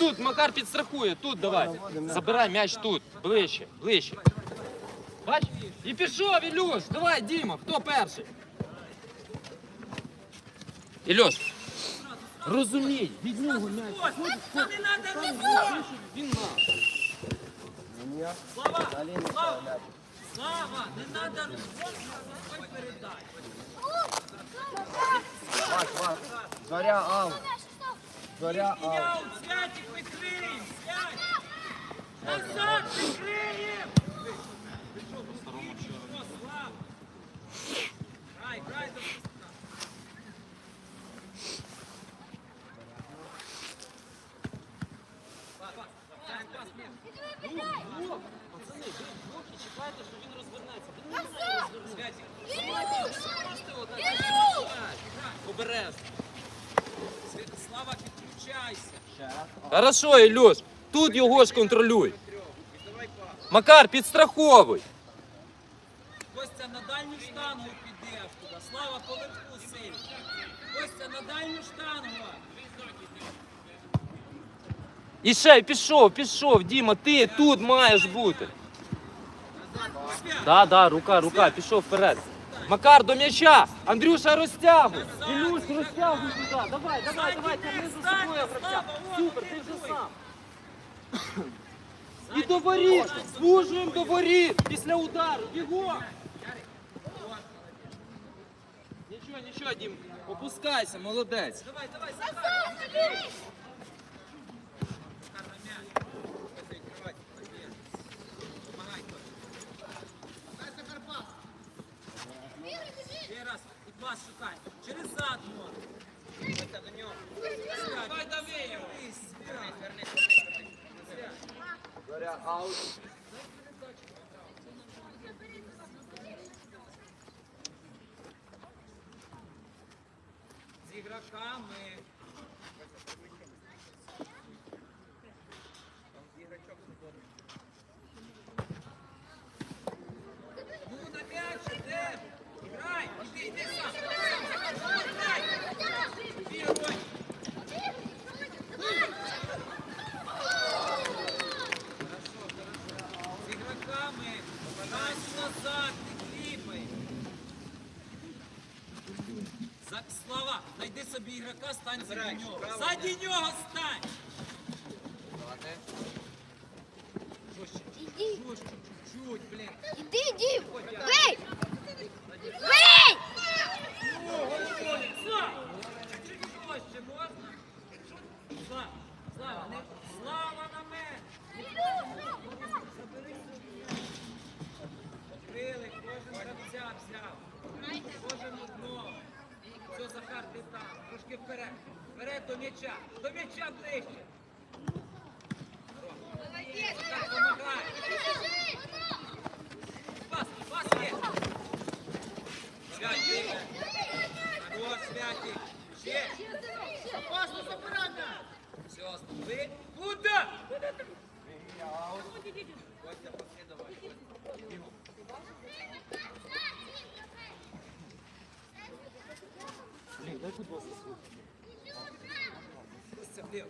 тут, Макар підстрахує, тут давай. Забирай м'яч тут, ближче, ближче. Бач? І пішов, Ілюш, давай, Діма, хто перший? Ілюш, розумій, від нього м'яч. Не надо. Він наш. Слава, Слава, Слава, не надо розуміти, ось передай. Зоря аут. Зоря І аут. я у святик прикриєм, святик. Назад прикриєм. О, Слава. Грай, грай до кінця. Пас, пас, дай пас, ні. Ну, Пацани, ви поки чекайте, що він розвернеться. Він не має розвернутися. Святик, Просто отак м'яч. Обережно. Свят- Слава, підключайся. Хорошо, Ілюш, тут його ж контролюй. Макар, підстраховуй. Костя на дальню штангу підеш туди. Слава поверху сильно. Костя на дальню штангу. І ще пішов, пішов, Діма, ти тут маєш бути. Да, да, рука, рука, пішов вперед. Макар до м'яча. Андрюша розтягуй. Ілюш, розтягуй туди. Давай, давай, давай, тягни за собою гравця. Супер, ти вже сам. І до воріт, звужуємо до воріт після удару. Бігом. Нічого, нічого, Дім, опускайся, молодець. давай, давай, Захар. Раз, і пас шукай. Через зад до нього. Давай, дави його. Зоря аут. З ігроками. Ну, на м'яч, іде. Грай, іди, іди сам. Сам, сам, грай. Іди, Рой. З ігроками. Грай назад, не кліпай. За- Слава, знайди собі ігрока, стань за нього. Заді нього стань. Жорстче, жорстче, чуть-чуть, блін. Іди, іди! Бей! Бей! Слава! Чуть-чуть жорстче можна? Слава, Слава, не... Слава на мене! Забери собі. Відкрили, кожен гравця взяв. Кожен одного. Все, Захар, ти там. Трошки вперед. Вперед до м'яча. До м'яча ближче. Захар, помагай. Пас, пас є. Святик. Хорош, Святик. Ще. Опасно забирання. Все, ви. Куда? Костя, пошли давай. Бігом. Костя, вліво.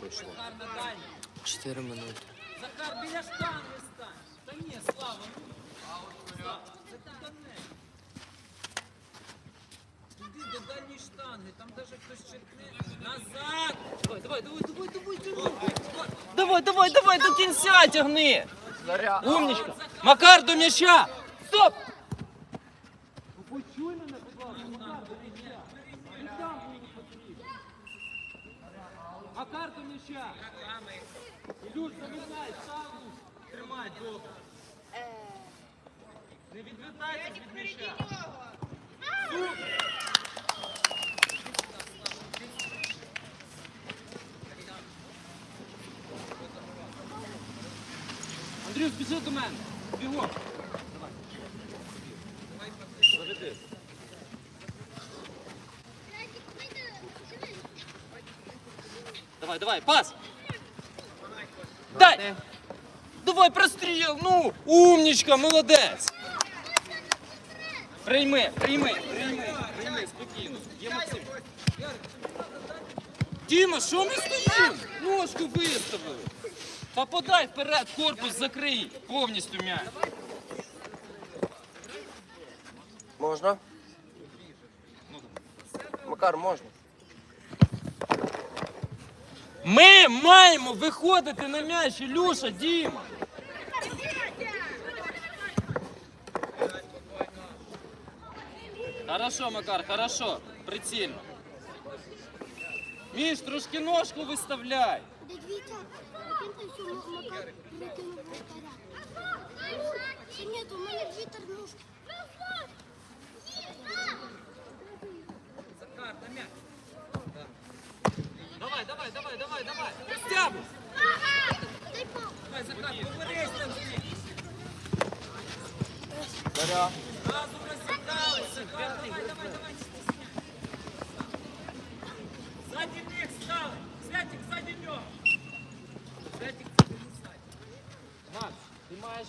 Там дальній. 4 минути. Захар, біля штанги стань. Та ні, Слава, ну. Це ти до неї. Іди до дальньої штанги, там даже хтось черкне. Назад! Давай, давай, давай, давай, давай, давай. Давай, давай, давай, до кінця тягни. Зоря Умничка. Макар до м'яча. Стоп. Почуй мене, будь ласка, Макар до м'яча. Він сам буде потрібен. Макар до м'яча. Ілюш, замикай, сам тримай добре. Не відвертайся від м'яча. Андрюш, біжи до мене. Бігом. Давай. Давай, пас! Давай! Давай простріл, ну! Умнічка, молодець! Прийми, прийми, прийми, прийми, спокійно. Є Максим. Діма, що ми стоїмо? Ножку виставили. Та подай вперед, корпус закрий повністю м'яч. Можна? Макар, можна? Ми маємо виходити на м'яч, Ілюша, Діма. Хорошо, Макар, хорошо. Прицільно. Міш, трошки ножку виставляй. Дядь Вітя, прикиньте, що Макар прикинув вратаря. Чи ні, то у мене вітер ножку. Захар, на м'яч. Давай, давай, давай, давай, давай. Стягуй. Дай пас. Давай, Захар, поберись там з ним. Зоря. Разом розсікалися. Захар, давай, давай, давай. Ззаді них стали. Святик, ззаді нього. Святик, це не стать. Макс, ти маєш.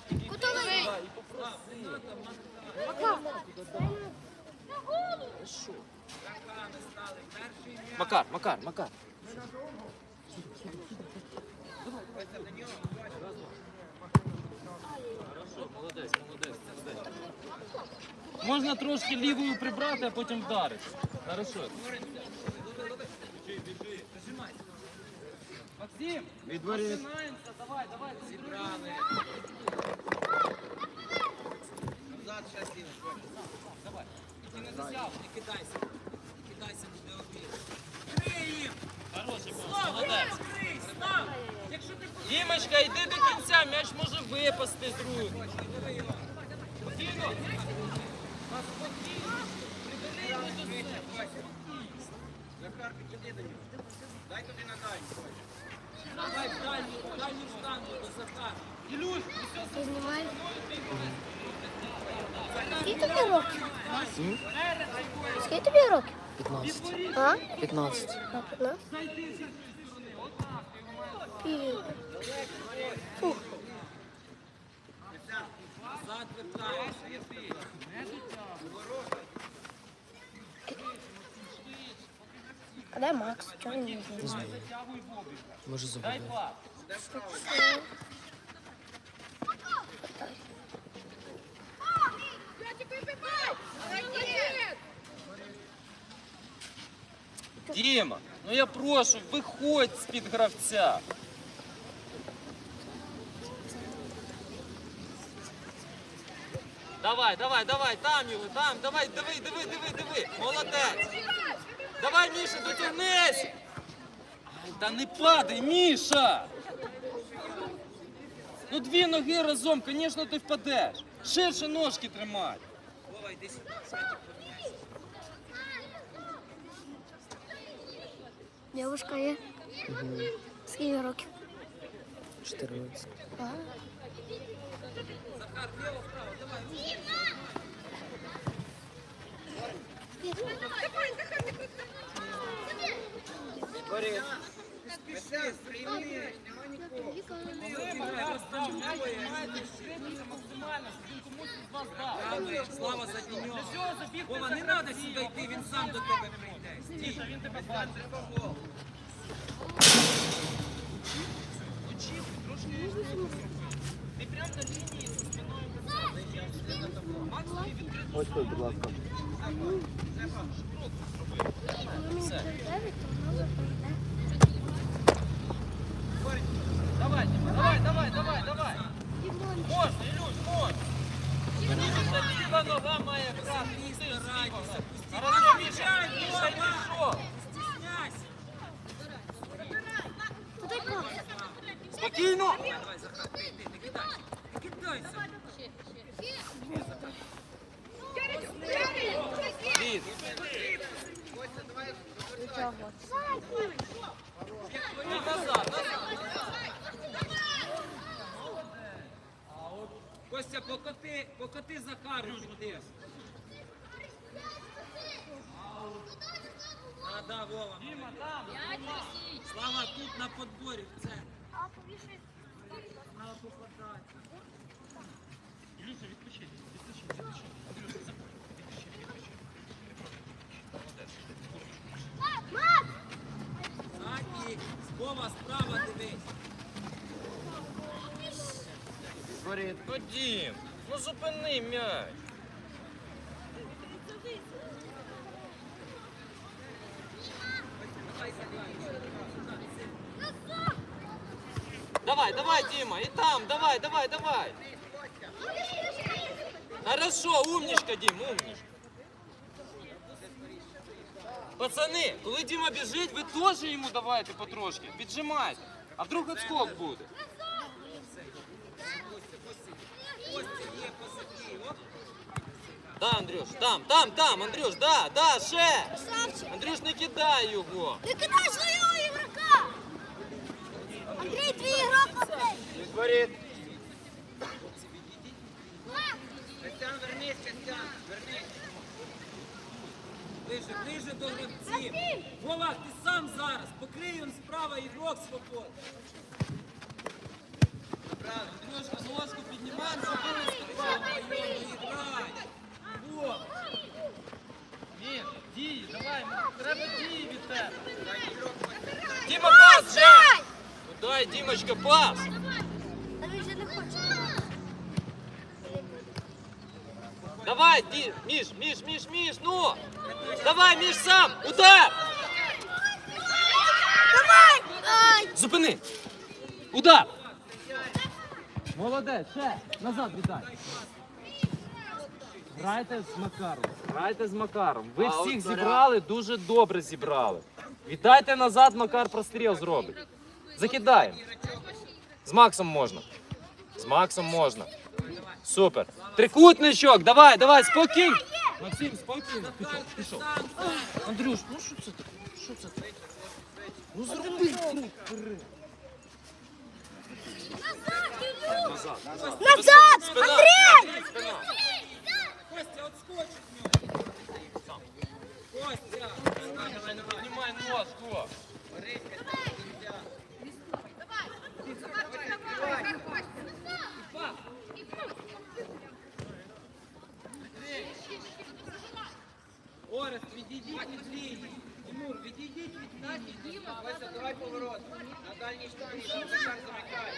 Макар, Макар, Макар. Молодець, молодець, молодець. Можна трошки лівою прибрати, а потім вдарити. Хорошо. Максим, Відворіт. починаємося, давай, давай. Зібрали. Назад ще сіли. Давай. Ти не засяв, не кидайся. Не кидайся, буде обід. Крий їм! Хороший Слав, молодець. крий, став! Якщо ти Дімочка, йди до кінця, м'яч може випасти з рук. Спокійно. Спокійно. Прибери до себе. Захар, підійди до нього. Дай тобі на дальню. Давай в дальню, в дальню штангу до Захара. Ілюш, Ти знімаєш? Скільки тобі років? Скільки тобі років? 15. А? 15. А, 15? І... Фух. Назад. А де Макс? Чого він не знає? Може дай забути. пас. Діма, ну я прошу, виходь з-під гравця. Давай, давай, давай, там його, там, давай, диви, диви, диви, диви. Молодець. Давай, Міша, дотягнись. Ай, Та не падай, Міша. Ну дві ноги разом, звісно, ти впадеш. Ширше ножки тримай. Вова, йди сюди. Дівушка є? Скільки років? 14. А? Захар, вліво, вправо, давай. Слава за нього. Вова, не треба сюди йти, він сам до тебе прийде. Стій. Він тебе бачить. Ти прямо на лінії зі спиною Ось тут, будь ласка. Все. Відворіт. Ходім, ну зупини м'яч. Давай, давай, Дима, и там, давай, давай, давай. Хорошо, умничка, Дім, умничка. Пацани, коли Діма біжить, ви теж йому давайте потрошки, піджимайте. А вдруг отскок буде? Да, Андрюш, там, там, там, Андрюш, да, да, ще. Красавчик. Андрюш, не кидай його. Не кидай свого ігрока! Андрій, твій ігрок последній. Відворіт. Костян, вернись, Костян, вернись. Ближе, ближе до гравців. Вова, ти сам зараз. Покрий він справа ігрок свободний. Правильно, Андрюшка, ножку піднімаємо, забили спочатку. Іграй. Во. Ні, дії, давай, треба дії від тебе. Діма! Ну дай, Дімочка, пас. Та він же не хоче. Давай, Ді, Міш, Міш, Міш, Міш, ну! Давай, Міш, сам, удар! Давай! Ай! Зупини! Удар! Молодець, ще, назад віддай. Грайте з Макаром. Грайте з Макаром. Ви А, всіх зібрали, дуже добре зібрали. Віддайте назад, Макар простріл зробить. Закидаємо. З Максом можна. З Максом можна. Супер. Трикутничок, давай, давай, спокійно. Максим, спокійно. Пішов, пішов. Андрюш, ну що це таке? Що це таке? Ну зроби круг. Назад. Назад! Андрій! Костя, отскочить. Костя. Піднімай ножку. Орест, відійдіть від лінії. Тимур, відійдіть від лінії. Вася, давай поворот. На дальній штангі, там Захар замикає.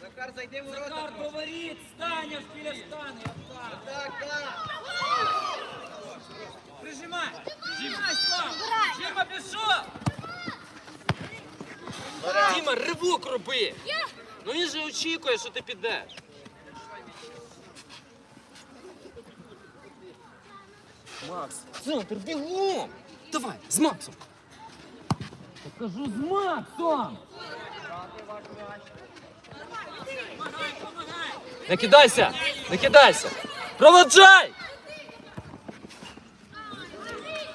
Захар, зайди в ворота. Захар, говорить, Станя біля штани. Отак. Так, так. Прижимай. Прижимай, Слава. Діма, пішов. Діма, ривок роби. Ну він же очікує, що ти підеш. Макс, центр, бігом! Давай, з Максом! Кажу, з Максом! Не кидайся! Не кидайся! Проводжай!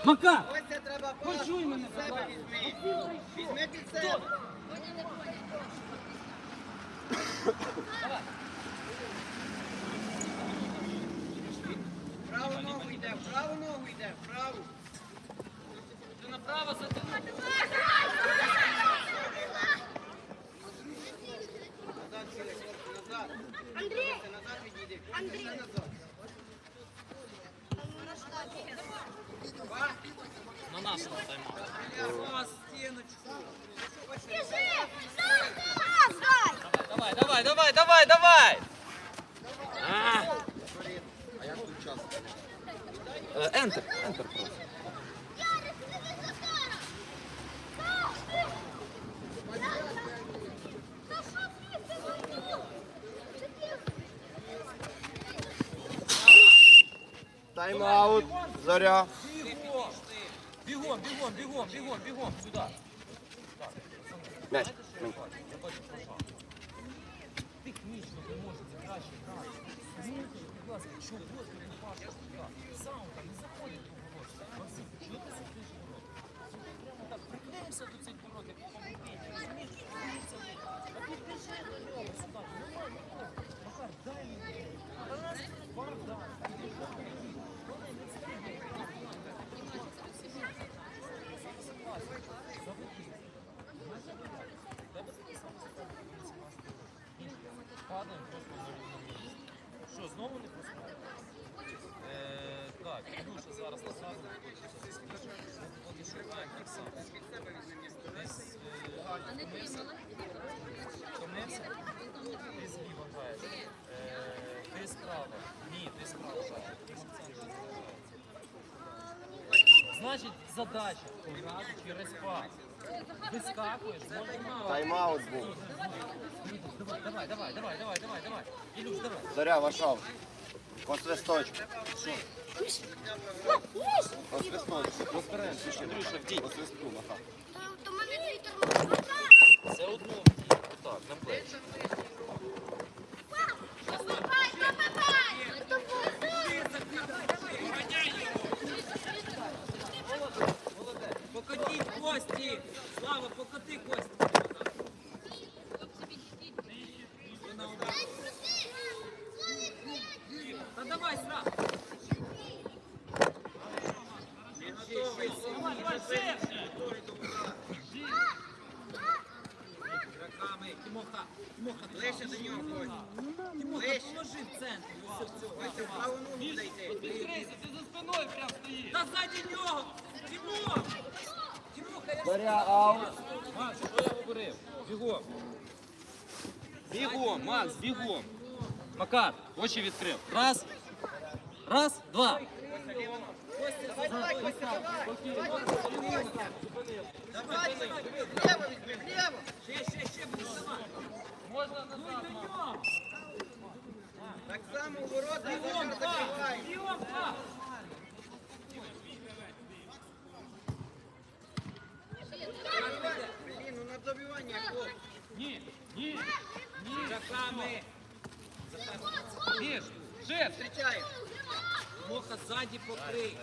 Макар! Вася, треба Почуй мене, під себе візьми. Візьми під себе. Праву ногу йде, праву ногу йде, праву. Ти направо затягнув. Назад, сіли, хлопці, назад. Андрій! Назад відійди. Андрій! Назад. На нашому таймауту. О, стіночку. Давай, давай, давай, давай, давай! А. Е, Ентер, ентер просто. Тайм-аут. Зоря. Бігом. Бігом. Сюди. М'яч. Технічно ви можете краще грати. Змініть, будь ласка, чого ви не бачите сюди? Саунда не заходить у ворот. Максим, чого ти сидиш у ворот? Прямо так приклеїмося до цих ворот, як помогіть. Розумієш? Дивіться ви. А ти біжи до нього сюди. Нормально, нормально. Макар, дай мені. Раз, два, дай. Вони не стріляють. Заводи. Падаємо просто на. Що, знову не пускаємо? Е, так, Ілюша зараз на саду. Поки так само. Десь? Втомився? Ти зліва граєш. Ти справа. Ні, ти справа граєш. Значить, задача пограти через пас. Вискакуєш. Тайм-аут був. Давай, давай, давай, давай, давай, давай, давай. Ілюш, давай. Зоря, вошов. По свисточку. По свисточку. Розберемо, ще Андрюша, вдій. По свистку, ага. Та то мене твій тормоз. Це одно. Отак, на плечі. Кості! Слава, покати кості! Та давай сразу! Не готовий, Ігроками. Тимоха, Тимоха, Ближче до нього, Кость. Тимоха, Ближче. поможи в центрі. Ось ось цього. Ось в праву ногу зайти. Відкрийся, ти за спиною прям стоїш. Та ззаді нього! Тимох! Тимоха, я Зоря, аут. Макс, що я говорив? Бігом. Бігом, Макс, бігом. Макар, очі відкрив. Раз. Раз, два. Давай, давай, Костя, давай. Давай, вліво візьми, вліво. ще, ще, ще будеш давати. Можна назад, Макс. Так само у ворота Бігом, Захар два! закриває. Бігом, два! Блін, ну на добивання, хлоп. Ні, ні, ні. Ігроками. Міш, шеф. Зустрічає. Тимоха ззаді покрий.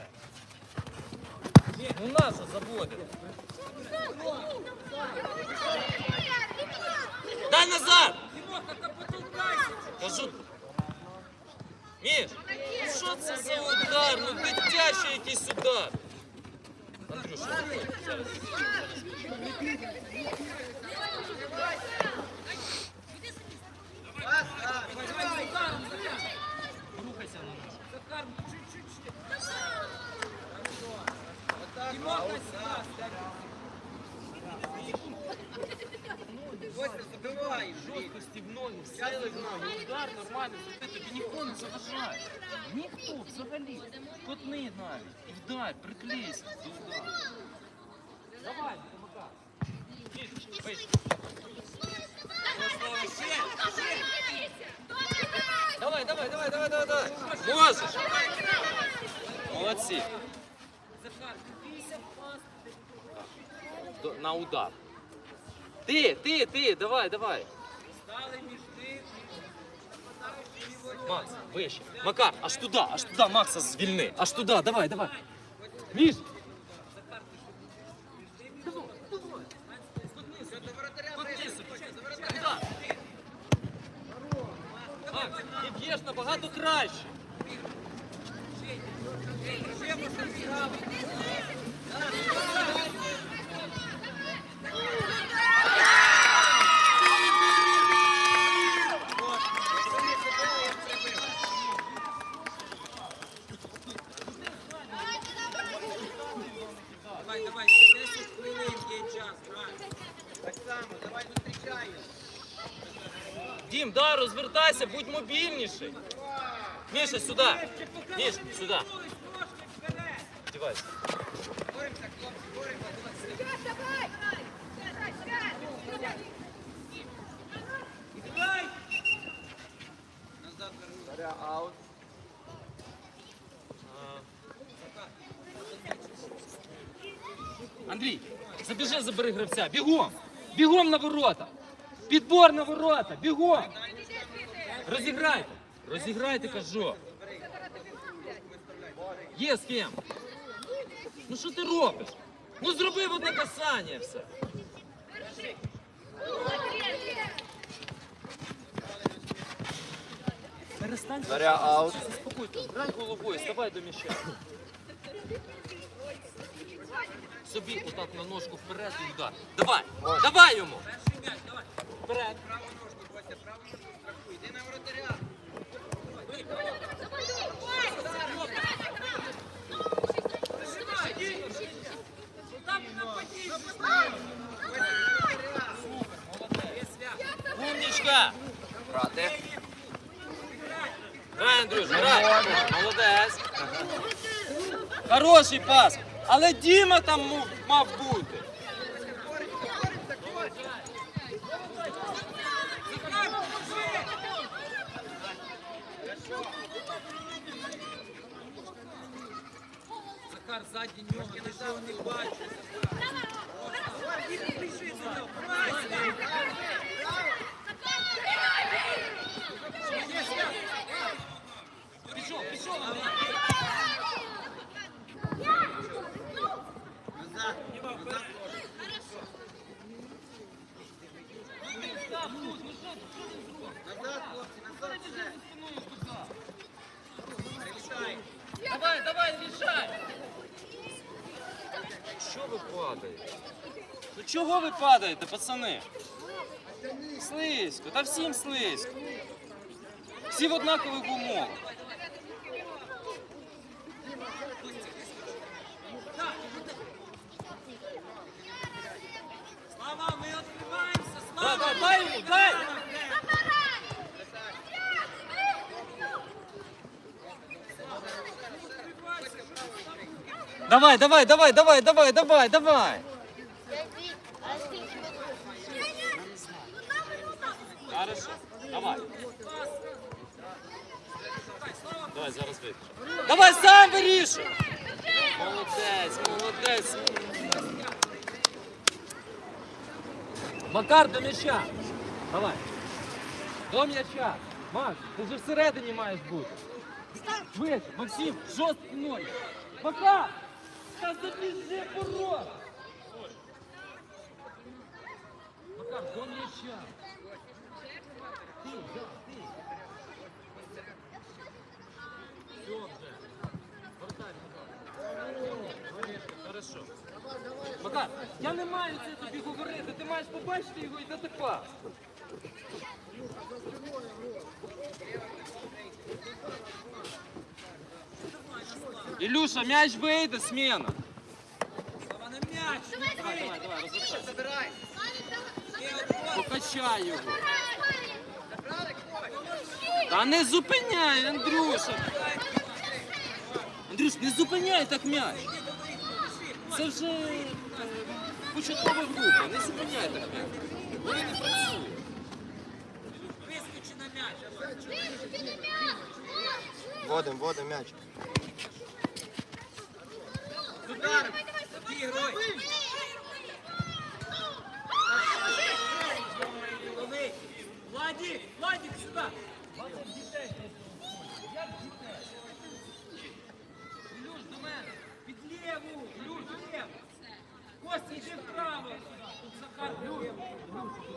Ну наша заводить. Дай назад! Тимоха, та потолкайся! Кажу. Міш, ну що це за удар? Ну дитячий якийсь удар. Андрюша, зараз. Пас, Костя, забивай. Жорсткості в ноги, сили в ноги, удар нормальний, ти тобі ніхто не заважає. Ніхто взагалі. Котни навіть. І вдар, приклейся. Давай, вийшли. Давай, давай, давай, давай, давай, давай. Можеш. Молодці. Захар, ти бійся пас. До- На удар. Ти, ти, ти, давай, давай. Макс, вище. Макар, аж туди, аж туди Макса звільни. Аж туди, давай, давай. Міш, набагато краще давай, ще 10 хвилин є час, брат. Так само, давай зустрічай. Дім, да, розвертайся, будь мобільніший. Міша, сюди. Міш, сюди. Боремося. Давай. Назад. Андрій, забіжи, забери гравця. Бігом! Бігом на ворота! Підбор на ворота! Бігом! Розіграйте! Розіграйте, кажу. Є з ким. Ну що ти робиш? Ну зроби одне касання все. Перестань. Зоря, аут. Заспокойся, грай головою, ставай до м'яча. Собі отак на ножку вперед і удар. Давай, давай йому! Вперед. Умничка! Брати. Молодець. Хороший пас. Але Діма там мав бути. Захар, ззаді нього, ти ж його не бачиш. Пішов, пішов, Назад, хлопці, назад все. Рішай. Давай, давай, рішай! Що ви падаєте? Ну чого ви падаєте, пацани? Слизько, та всім слизько. Всі в однакових умовах. Слава, ми відкриваємося, слава! да, дай дай! Давай, давай, давай, давай, давай, давай, давай. Хорошо. Давай. Давай, зараз вийдеш. Давай сам вирішуй. Молодець, молодець. Макар до м'яча. Давай. До м'яча. Макс, ти вже всередині маєш бути. Швидше, Максим, жорсткі ноги. Макар! Та забіжи порог! Макар, до м'яча. Ти, да, ти. Все вже. Вертай, Макар. Хорошо. Макар, я не маю це тобі говорити. Ти маєш побачити його і дати пас. Ілюша, м'яч вийде, смена. Слава на м'яч! Давай, давай, давай, розвертай. Забирай. Покачай хлопці. Та не зупиняй, Андрюша. Андрюш, не зупиняй так м'яч. Це вже е, початкова група. Не зупиняй так м'яч. Вони не працюють. Вискочи на м'яч! Водим, водим м'яч. Удар. Владик! Владик, сюди! Ілюш, до мене! Під ліву! Вліво! Костя, йди вправо! Тут Захар!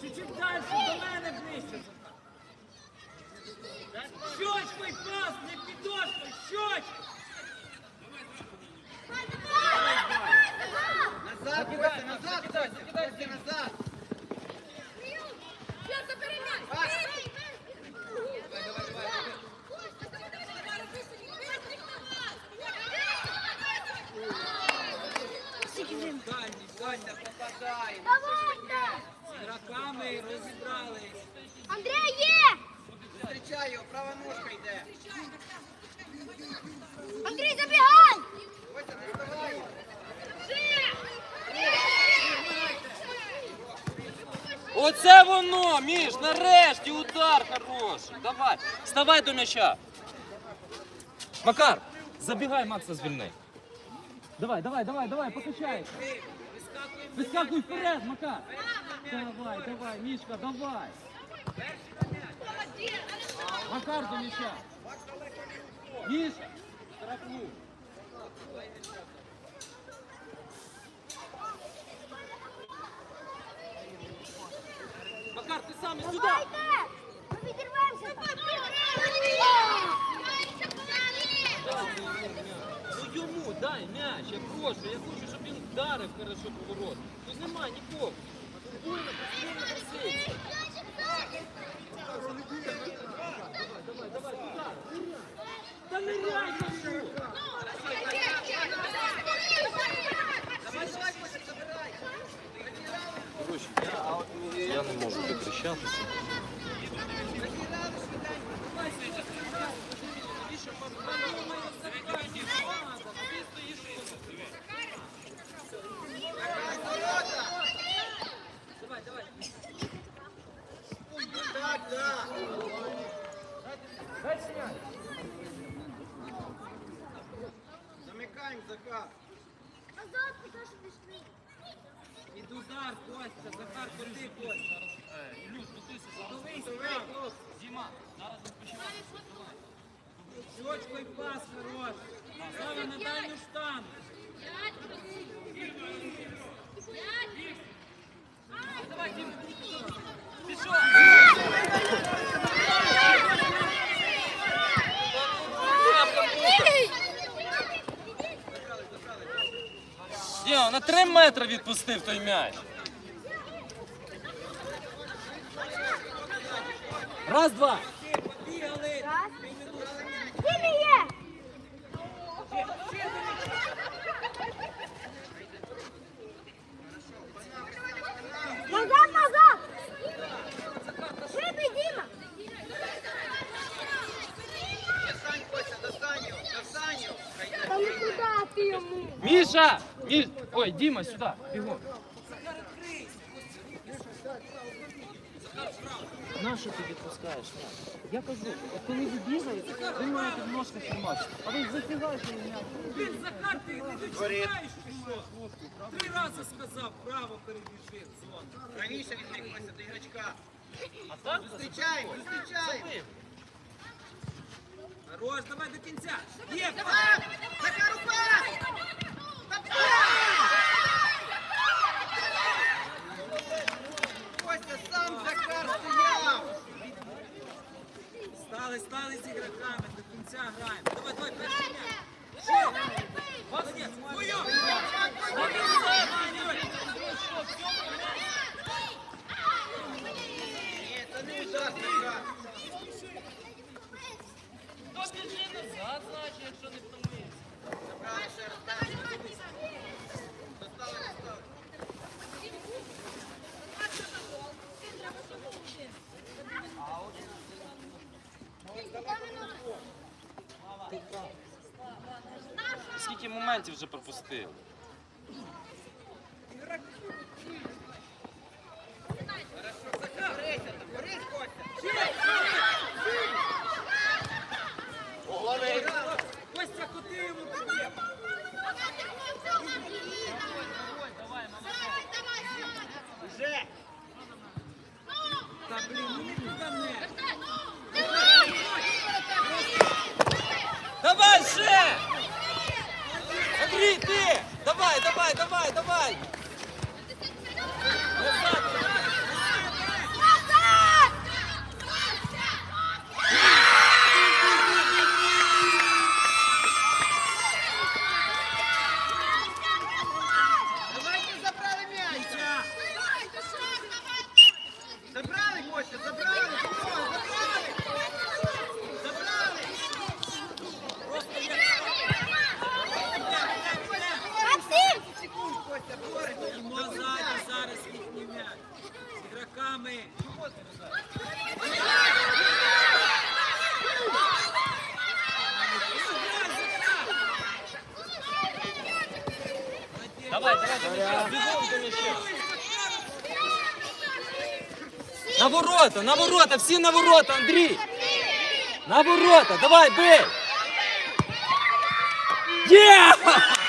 Чуть-чуть далі, до мене ближче, Захар! Щочкою пас, не підошкою, щочкою! Костя, назад. Костя, назад. З ігроками розібрались. Андрей, є! Зустрічай його, права ножка йде. Андрій, забігай! Костя, не вставай. Оце воно, Міш, нарешті удар хороший. Давай, вставай до м'яча. Макар, забігай, Макса звільни. Давай, давай, давай, давай, покачай. Вискакуй вперед, Макар. Давай, давай, Мішка, давай. Макар до м'яча. Міша, штрафну. Макар, ти сам і сюди. Давайте! Ми відірвемося! Ну йому дай м'яч, я прошу, я хочу, щоб він вдарив хорошо поворот. Тут нема нікого. Спокійно, постійно проситься. Давай, давай, туди. Та не ряй кажу. Я, не можу витріщатися. сюда. Дальше мяч. Замикаємо Захар. Назад, пока что быстрее. Під удар, Костя, Захар, куди Костя? Ілюш, готуйся. Готовий справ. Діма, зараз відпочивай. Щочко і пас хорош. Слава на дальню штангу. Давай, Діма. Пішов. Діма, метри відпустив той м'яч. Раз, два. Назад, назад! Достань, достань його, достань його. Ну? Міша! Міш... Ой, Діма, сюди, бігом. На що ти відпускаєш? Я кажу, от коли ви бігаєте, ви маєте в ножках тримати. А ви зафігаєте мене. Блін, Захар, ти не дочекаєш чи що? Три рази сказав, право перебіжи в зону. Правіше від них, Костя, до ігрочка. А так? Зустрічаємо, зустрічаємо. Хорош, давай до кінця. Є! Захар! Захар, упас! Костя, сам Захар стояв! Стали, стали з ігроками, до кінця граємо. Давай, давай, перший м'яч. Молодець! Ой, ой! Ні, це не удар, Захар. То біжи назад, значить, якщо не втомився. Забрали ще раз. Скільки моментів вже пропустили? Борися там, борись, Костя. Костя, куди йому туди? Уже. Та блін, ну не туди Давай ще! Андрій, ти! Давай, давай, давай, давай! Давайте забрали м'яч. Забрали, Костя, забрали. О, забрали. Забрали. Максим! Секунд, Костя, борись. Йому ззаді зараз їхній м'яч. З ігроками. На ворота, на ворота, всі на ворота, Андрій! На ворота, давай, бей! Є! Подякував,